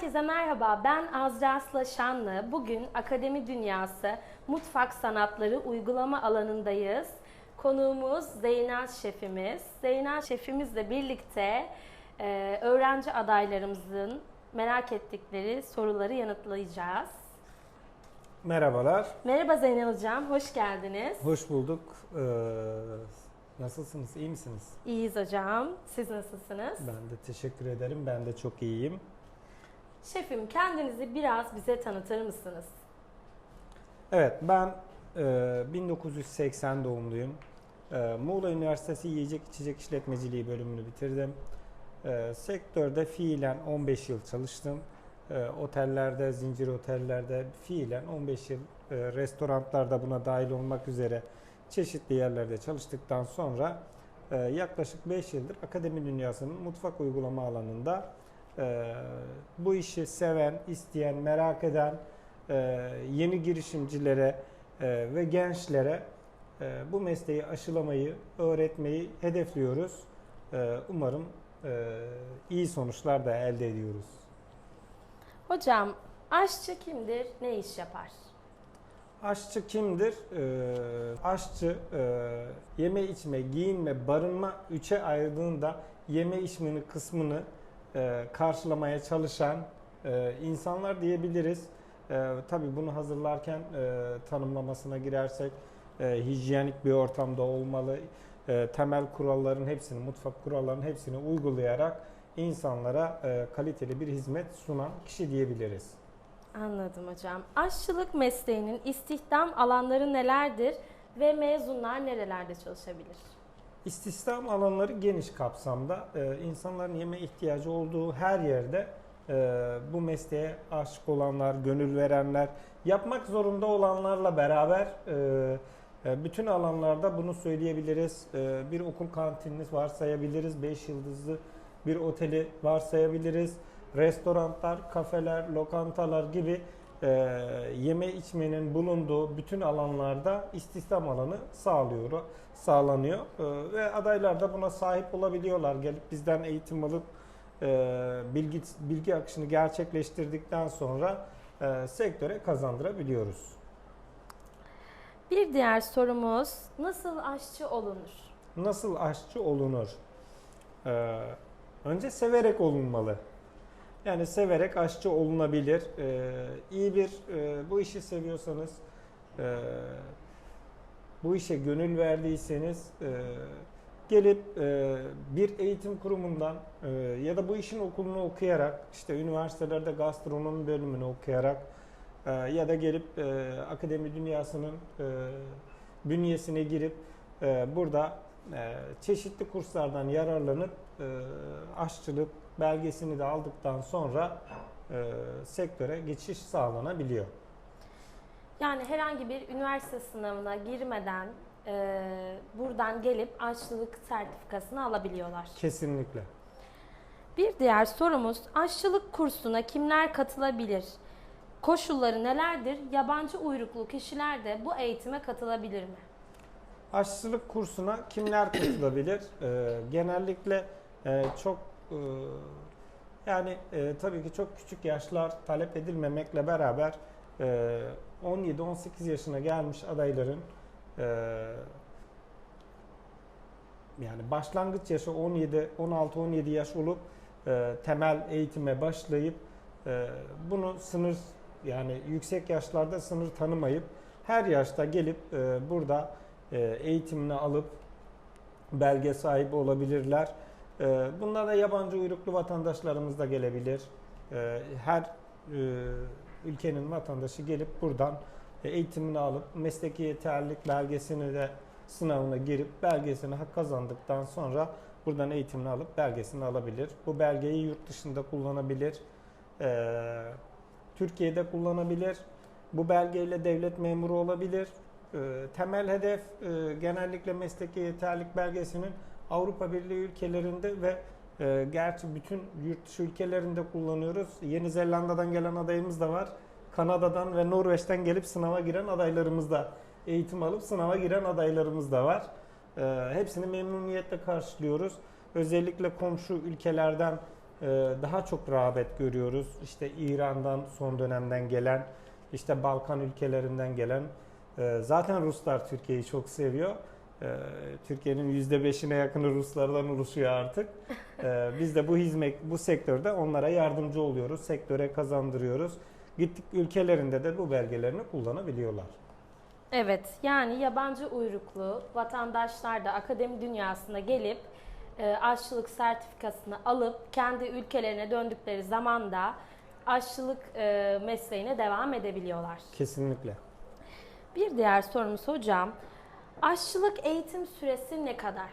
Herkese merhaba, ben Azra Asla Şanlı. Bugün Akademi Dünyası Mutfak Sanatları uygulama alanındayız. Konuğumuz Zeynel Şefimiz. Zeynel Şefimizle birlikte e, öğrenci adaylarımızın merak ettikleri soruları yanıtlayacağız. Merhabalar, Merhaba Zeynel Hocam, hoş geldiniz. hoş bulduk. Ee, nasılsınız, iyi misiniz? İyiyiz hocam, siz nasılsınız? Ben de teşekkür ederim, ben de çok iyiyim. Şefim kendinizi biraz bize tanıtır mısınız? Evet, ben e, 1980 doğumluyum. E, Muğla Üniversitesi Yiyecek İçecek İşletmeciliği bölümünü bitirdim. E, sektörde fiilen 15 yıl çalıştım. E, otellerde, zincir otellerde fiilen 15 yıl e, restoranlarda buna dahil olmak üzere çeşitli yerlerde çalıştıktan sonra e, yaklaşık 5 yıldır akademi dünyasının mutfak uygulama alanında e, bu işi seven, isteyen, merak eden e, yeni girişimcilere e, ve gençlere e, bu mesleği aşılamayı, öğretmeyi hedefliyoruz. E, Umarım e, iyi sonuçlar da elde ediyoruz. Hocam, aşçı kimdir, ne iş yapar? Aşçı kimdir? Ee, aşçı e, yeme içme, giyinme, barınma üçe ayırdığında yeme içmenin kısmını e, karşılamaya çalışan e, insanlar diyebiliriz. E, tabii bunu hazırlarken tanımlamasına girersek hijyenik bir ortamda olmalı. Temel kuralların hepsini, mutfak kurallarının hepsini uygulayarak insanlara kaliteli bir hizmet sunan kişi diyebiliriz. Anladım hocam. Aşçılık mesleğinin istihdam alanları nelerdir ve mezunlar nerelerde çalışabilir? İstihdam alanları geniş kapsamda. Ee, insanların yeme ihtiyacı olduğu her yerde e, bu mesleğe aşık olanlar, gönül verenler, yapmak zorunda olanlarla beraber e, e, bütün alanlarda bunu söyleyebiliriz. Bir okul kantinini varsayabiliriz, 5 yıldızlı bir oteli varsayabiliriz. Restoranlar, kafeler, lokantalar gibi e, yeme içmenin bulunduğu bütün alanlarda istihdam alanı sağlıyor, sağlanıyor E, ve adaylar da buna sahip olabiliyorlar. Gelip bizden eğitim alıp e, bilgi bilgi akışını gerçekleştirdikten sonra e, sektöre kazandırabiliyoruz. Bir diğer sorumuz nasıl aşçı olunur? Nasıl aşçı olunur? Ee, önce severek olunmalı. Yani severek aşçı olunabilir. Ee, iyi bir e, bu işi seviyorsanız, e, bu işe gönül verdiyseniz e, gelip e, bir eğitim kurumundan e, ya da bu işin okulunu okuyarak, işte üniversitelerde gastronomi bölümünü okuyarak e, ya da gelip e, akademi dünyasının e, bünyesine girip e, burada e, çeşitli kurslardan yararlanıp e, aşçılık belgesini de aldıktan sonra e, sektöre geçiş sağlanabiliyor. Yani herhangi bir üniversite sınavına girmeden e, buradan gelip aşçılık sertifikasını alabiliyorlar. Kesinlikle. Bir diğer sorumuz aşçılık kursuna kimler katılabilir? Koşulları nelerdir? Yabancı uyruklu kişiler de bu eğitime katılabilir mi? Aşçılık kursuna kimler katılabilir? Ee, genellikle e, çok yani e, tabii ki çok küçük yaşlar talep edilmemekle beraber e, 17-18 yaşına gelmiş adayların e, yani başlangıç yaşı 17 16-17 yaş olup e, temel eğitime başlayıp e, bunu sınır yani yüksek yaşlarda sınır tanımayıp her yaşta gelip e, burada e, eğitimini alıp belge sahibi olabilirler. E, Bunlar da yabancı uyruklu vatandaşlarımız da gelebilir. E, Her e, ülkenin vatandaşı gelip buradan e, eğitimini alıp mesleki yeterlilik belgesini de sınavına girip belgesini hak kazandıktan sonra buradan eğitimini alıp belgesini alabilir. Bu belgeyi yurt dışında kullanabilir. E, Türkiye'de kullanabilir. Bu belgeyle devlet memuru olabilir. Temel hedef e, genellikle mesleki yeterlilik belgesinin Avrupa Birliği ülkelerinde ve e, gerçi bütün yurt dışı ülkelerinde kullanıyoruz. Yeni Zelanda'dan gelen adayımız da var. Kanada'dan ve Norveç'ten gelip sınava giren adaylarımız da eğitim alıp sınava giren adaylarımız da var. E, hepsini memnuniyetle karşılıyoruz. Özellikle komşu ülkelerden e, daha çok rağbet görüyoruz. İşte İran'dan son dönemden gelen, işte Balkan ülkelerinden gelen, e, zaten Ruslar Türkiye'yi çok seviyor. E, Türkiye'nin %5'ine yakını Ruslardan oluşuyor artık. E, Biz de bu hizmet, bu sektörde onlara yardımcı oluyoruz, sektöre kazandırıyoruz. Gittik ülkelerinde de bu belgelerini kullanabiliyorlar. Evet, yani yabancı uyruklu vatandaşlar da akademi dünyasına gelip e, aşçılık sertifikasını alıp kendi ülkelerine döndükleri zaman da aşçılık e, mesleğine devam edebiliyorlar. Kesinlikle. Bir diğer sorumuz hocam, aşçılık eğitim süresi ne kadar?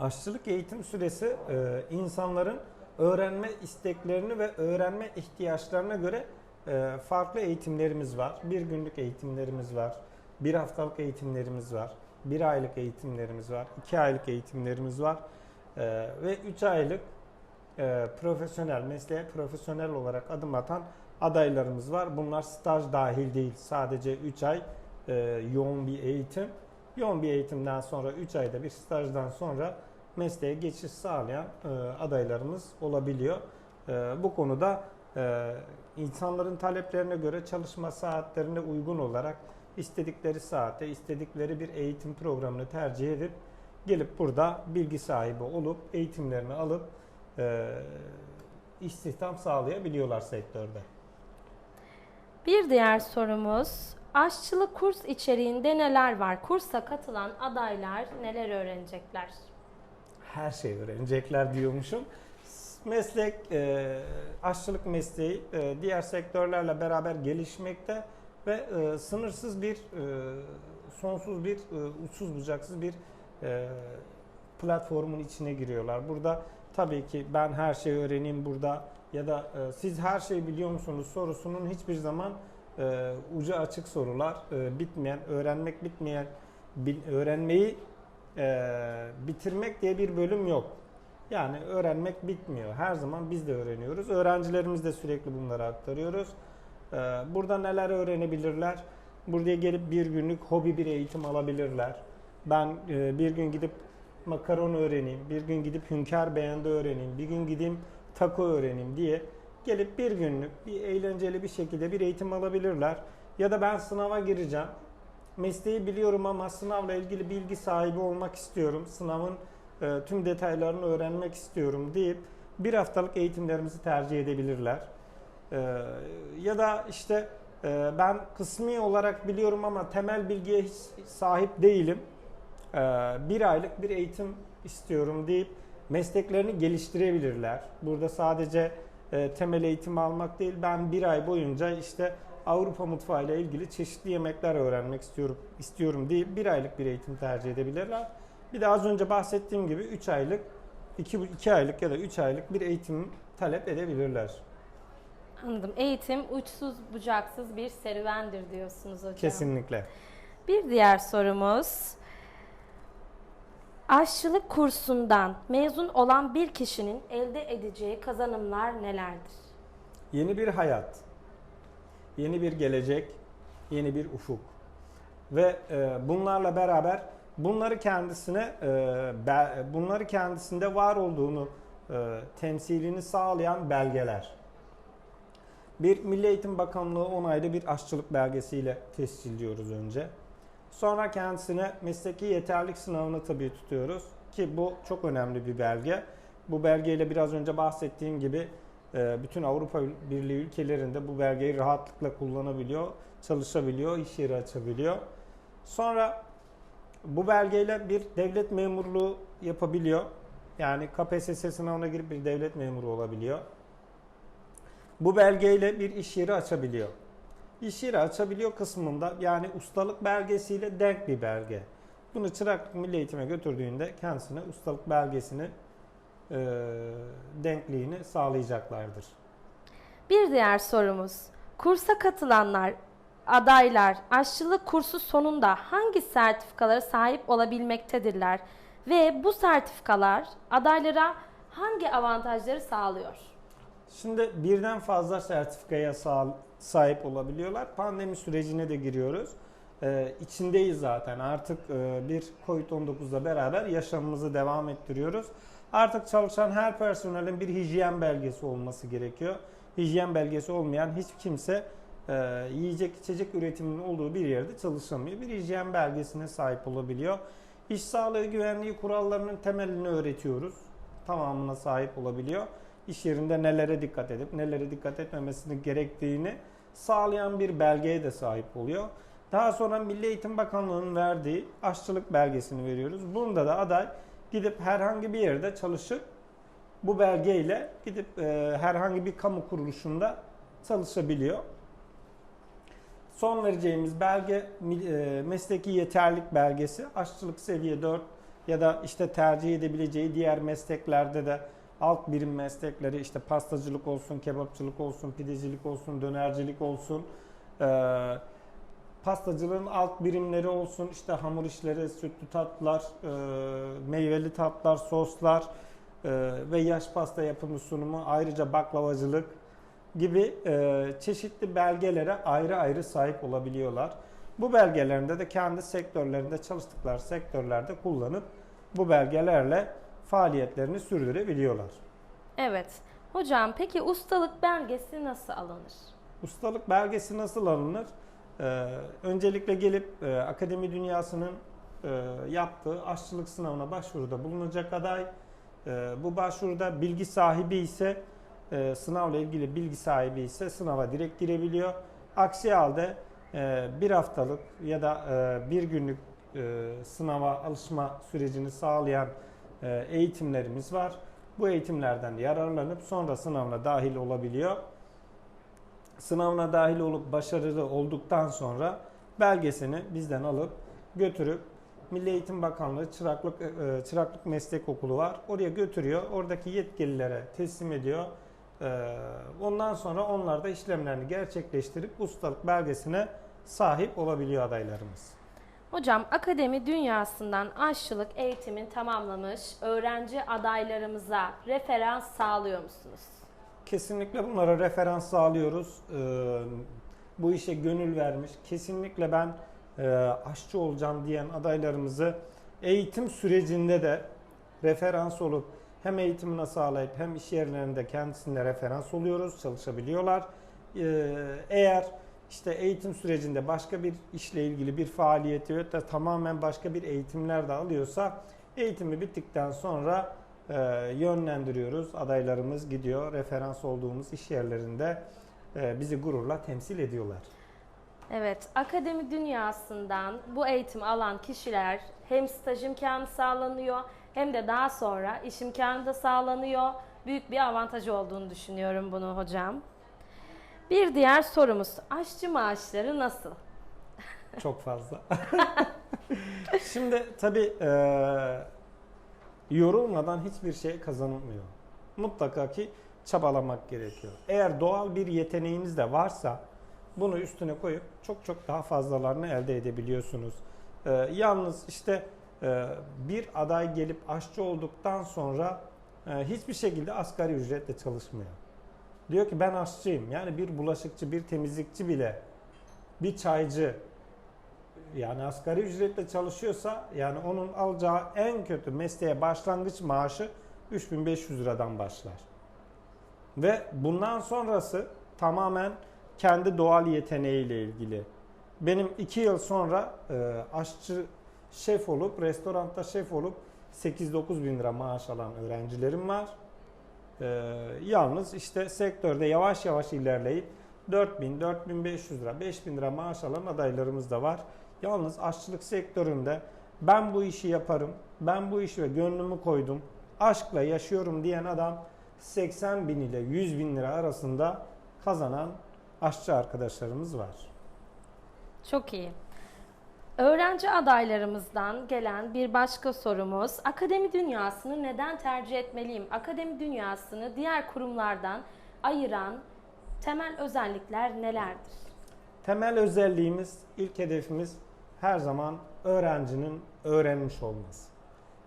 Aşçılık eğitim süresi e, insanların öğrenme isteklerini ve öğrenme ihtiyaçlarına göre e, farklı eğitimlerimiz var. Bir günlük eğitimlerimiz var, bir haftalık eğitimlerimiz var, bir aylık eğitimlerimiz var, iki aylık eğitimlerimiz var E, ve üç aylık profesyonel, mesleğe profesyonel olarak adım atan adaylarımız var. Bunlar staj dahil değil, sadece 3 ay e, yoğun bir eğitim. Yoğun bir eğitimden sonra 3 ayda bir stajdan sonra mesleğe geçiş sağlayan e, adaylarımız olabiliyor. E, bu konuda e, insanların taleplerine göre çalışma saatlerine uygun olarak istedikleri saatte istedikleri bir eğitim programını tercih edip gelip burada bilgi sahibi olup eğitimlerini alıp e, istihdam sağlayabiliyorlar sektörde. Bir diğer sorumuz, aşçılık kurs içeriğinde neler var? Kursa katılan adaylar neler öğrenecekler? her şeyi öğrenecekler diyormuşum. Meslek, e, aşçılık mesleği e, diğer sektörlerle beraber gelişmekte ve e, sınırsız bir, e, sonsuz bir, uçsuz bucaksız bir platformun içine giriyorlar. Burada tabii ki ben her şeyi öğreneyim burada ya da siz her şeyi biliyor musunuz sorusunun hiçbir zaman e, ucu açık sorular, e, bitmeyen, öğrenmek bitmeyen, bil- öğrenmeyi e, bitirmek diye bir bölüm yok. Yani öğrenmek bitmiyor. Her zaman biz de öğreniyoruz. Öğrencilerimiz de sürekli bunları aktarıyoruz. E, burada neler öğrenebilirler? Buraya gelip bir günlük hobi bir eğitim alabilirler. Ben e, bir gün gidip makaron öğreneyim, bir gün gidip hünkâr beğendi öğreneyim, bir gün gideyim taco öğreneyim diye gelip bir günlük bir eğlenceli bir şekilde bir eğitim alabilirler. Ya da ben sınava gireceğim. Mesleği biliyorum ama sınavla ilgili bilgi sahibi olmak istiyorum. Sınavın e, tüm detaylarını öğrenmek istiyorum deyip bir haftalık eğitimlerimizi tercih edebilirler. E, ya da işte e, ben kısmi olarak biliyorum ama temel bilgiye hiç sahip değilim. E, bir aylık bir eğitim istiyorum deyip mesleklerini geliştirebilirler. Burada sadece e, temel eğitim almak değil, ben bir ay boyunca işte Avrupa mutfağı ile ilgili çeşitli yemekler öğrenmek istiyorum istiyorum deyip bir aylık bir eğitim tercih edebilirler. Bir de az önce bahsettiğim gibi 3 aylık, 2, 2 aylık ya da 3 aylık bir eğitim talep edebilirler. Anladım. Eğitim uçsuz bucaksız bir serüvendir diyorsunuz hocam. Kesinlikle. Bir diğer sorumuz. Aşçılık kursundan mezun olan bir kişinin elde edeceği kazanımlar nelerdir? Yeni bir hayat, yeni bir gelecek, yeni bir ufuk. Ve e, bunlarla beraber bunları kendisine e, be- bunları kendisinde var olduğunu e, temsilini sağlayan belgeler. Bir Milli Eğitim Bakanlığı onaylı bir aşçılık belgesiyle tescilliyoruz önce. Sonra kendisine mesleki yeterlik sınavını tabii tutuyoruz ki bu çok önemli bir belge. Bu belgeyle biraz önce bahsettiğim gibi e, bütün Avrupa Birliği ülkelerinde bu belgeyi rahatlıkla kullanabiliyor, çalışabiliyor, iş yeri açabiliyor. Sonra bu belgeyle bir devlet memurluğu yapabiliyor. Yani KPSS sınavına girip bir devlet memuru olabiliyor. Bu belgeyle bir iş yeri açabiliyor. İş yeri açabiliyor kısmında yani ustalık belgesiyle denk bir belge. Bunu çırak milli eğitime götürdüğünde kendisine ustalık belgesini e, denkliğini sağlayacaklardır. Bir diğer sorumuz. Kursa katılanlar, adaylar aşçılık kursu sonunda hangi sertifikalara sahip olabilmektedirler? Ve bu sertifikalar adaylara hangi avantajları sağlıyor? Şimdi birden fazla sertifikaya sahip olabiliyorlar. Pandemi sürecine de giriyoruz. Ee, içindeyiz zaten. Artık e, bir Covid-19'la beraber yaşamımızı devam ettiriyoruz. Artık çalışan her personelin bir hijyen belgesi olması gerekiyor. Hijyen belgesi olmayan hiç kimse e, yiyecek içecek üretiminin olduğu bir yerde çalışamıyor. Bir hijyen belgesine sahip olabiliyor. İş sağlığı güvenliği kurallarının temelini öğretiyoruz. Tamamına sahip olabiliyor. İş yerinde nelere dikkat edip nelere dikkat etmemesini gerektiğini sağlayan bir belgeye de sahip oluyor. Daha sonra Milli Eğitim Bakanlığı'nın verdiği aşçılık belgesini veriyoruz. Bunda da aday gidip herhangi bir yerde çalışıp bu belgeyle gidip e, herhangi bir kamu kuruluşunda çalışabiliyor. Son vereceğimiz belge e, mesleki yeterlik belgesi. Aşçılık seviye 4 ya da işte tercih edebileceği diğer mesleklerde de alt birim meslekleri işte pastacılık olsun, kebapçılık olsun, pidecilik olsun, dönercilik olsun. E, pastacılığın alt birimleri olsun işte hamur işleri, sütlü tatlar, e, meyveli tatlar, soslar e, ve yaş pasta yapımı sunumu ayrıca baklavacılık gibi e, çeşitli belgelere ayrı ayrı sahip olabiliyorlar. Bu belgelerinde de kendi sektörlerinde çalıştıkları sektörlerde kullanıp bu belgelerle faaliyetlerini sürdürebiliyorlar. Evet. Hocam peki ustalık belgesi nasıl alınır? Ustalık belgesi nasıl alınır? Ee, öncelikle gelip e, akademi dünyasının e, yaptığı aşçılık sınavına başvuruda bulunacak aday. E, bu başvuruda bilgi sahibi ise e, sınavla ilgili bilgi sahibi ise sınava direkt girebiliyor. Aksi halde e, bir haftalık ya da e, bir günlük e, sınava alışma sürecini sağlayan eğitimlerimiz var. Bu eğitimlerden yararlanıp sonra sınavına dahil olabiliyor. Sınavına dahil olup başarılı olduktan sonra belgesini bizden alıp götürüp Milli Eğitim Bakanlığı Çıraklık e, Çıraklık Meslek Okulu var. Oraya götürüyor. Oradaki yetkililere teslim ediyor. E, ondan sonra onlar da işlemlerini gerçekleştirip ustalık belgesine sahip olabiliyor adaylarımız. Hocam akademi dünyasından aşçılık eğitimin tamamlamış öğrenci adaylarımıza referans sağlıyor musunuz? Kesinlikle bunlara referans sağlıyoruz. Ee, bu işe gönül vermiş. Kesinlikle ben e, aşçı olacağım diyen adaylarımızı eğitim sürecinde de referans olup hem eğitimini sağlayıp hem iş yerlerinde kendisine referans oluyoruz, çalışabiliyorlar. Ee, eğer işte eğitim sürecinde başka bir işle ilgili bir faaliyeti ya da tamamen başka bir eğitimler de alıyorsa eğitimi bittikten sonra e, yönlendiriyoruz. Adaylarımız gidiyor, referans olduğumuz iş yerlerinde e, bizi gururla temsil ediyorlar. Evet, akademi dünyasından bu eğitimi alan kişiler hem staj imkanı sağlanıyor hem de daha sonra iş imkanı da sağlanıyor. Büyük bir avantajı olduğunu düşünüyorum bunu hocam. Bir diğer sorumuz, aşçı maaşları nasıl? Çok fazla. Şimdi tabii e, yorulmadan hiçbir şey kazanılmıyor. Mutlaka ki çabalamak gerekiyor. Eğer doğal bir yeteneğiniz de varsa bunu üstüne koyup çok çok daha fazlalarını elde edebiliyorsunuz. E, yalnız işte e, bir aday gelip aşçı olduktan sonra e, hiçbir şekilde asgari ücretle çalışmıyor. Diyor ki ben aşçıyım. Yani bir bulaşıkçı, bir temizlikçi bile, bir çaycı yani asgari ücretle çalışıyorsa yani onun alacağı en kötü mesleğe başlangıç maaşı 3500 liradan başlar. Ve bundan sonrası tamamen kendi doğal yeteneğiyle ilgili. Benim iki yıl sonra e, aşçı şef olup, restoranda şef olup 8-9 bin lira maaş alan öğrencilerim var. E, yalnız işte sektörde yavaş yavaş ilerleyip 4000, 4500 lira, 5000 lira maaş alan adaylarımız da var. Yalnız aşçılık sektöründe ben bu işi yaparım, ben bu işi ve gönlümü koydum, aşkla yaşıyorum diyen adam 80 bin ile 100 bin lira arasında kazanan aşçı arkadaşlarımız var. Çok iyi. Öğrenci adaylarımızdan gelen bir başka sorumuz, akademi dünyasını neden tercih etmeliyim? Akademi dünyasını diğer kurumlardan ayıran temel özellikler nelerdir? Temel özelliğimiz, ilk hedefimiz her zaman öğrencinin öğrenmiş olması.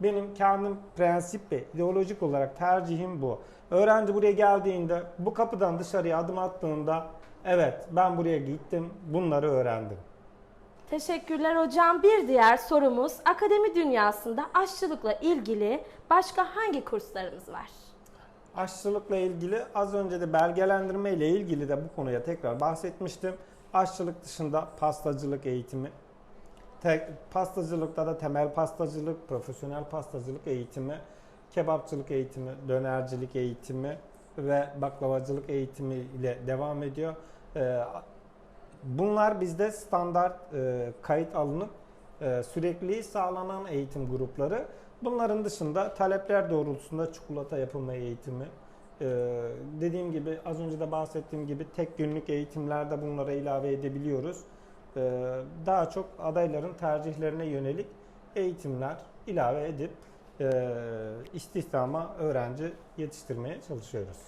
Benim kendim prensip ve ideolojik olarak tercihim bu. Öğrenci buraya geldiğinde bu kapıdan dışarıya adım attığında evet ben buraya gittim bunları öğrendim. Teşekkürler hocam. Bir diğer sorumuz akademi dünyasında aşçılıkla ilgili başka hangi kurslarımız var? Aşçılıkla ilgili az önce de belgelendirme ile ilgili de bu konuya tekrar bahsetmiştim. Aşçılık dışında pastacılık eğitimi, tek, pastacılıkta da temel pastacılık, profesyonel pastacılık eğitimi, kebapçılık eğitimi, dönercilik eğitimi ve baklavacılık eğitimi ile devam ediyor. Ee, Bunlar bizde standart e, kayıt alınıp e, sürekliliği sağlanan eğitim grupları. Bunların dışında talepler doğrultusunda çikolata yapılma eğitimi, e, dediğim gibi az önce de bahsettiğim gibi tek günlük eğitimlerde bunlara ilave edebiliyoruz. E, daha çok adayların tercihlerine yönelik eğitimler ilave edip e, istihdama öğrenci yetiştirmeye çalışıyoruz.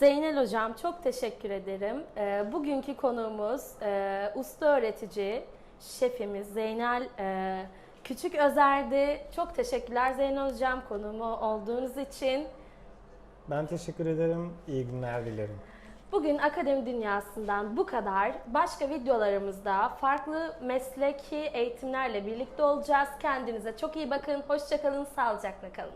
Zeynel Hocam çok teşekkür ederim. Ee, bugünkü konuğumuz e, usta öğretici şefimiz Zeynel e, Küçük Özer'di. Çok teşekkürler Zeynel Hocam konuğumu olduğunuz için. Ben teşekkür ederim. İyi günler dilerim. Bugün akademi dünyasından bu kadar. Başka videolarımızda farklı mesleki eğitimlerle birlikte olacağız. Kendinize çok iyi bakın. Hoşçakalın, sağlıcakla kalın.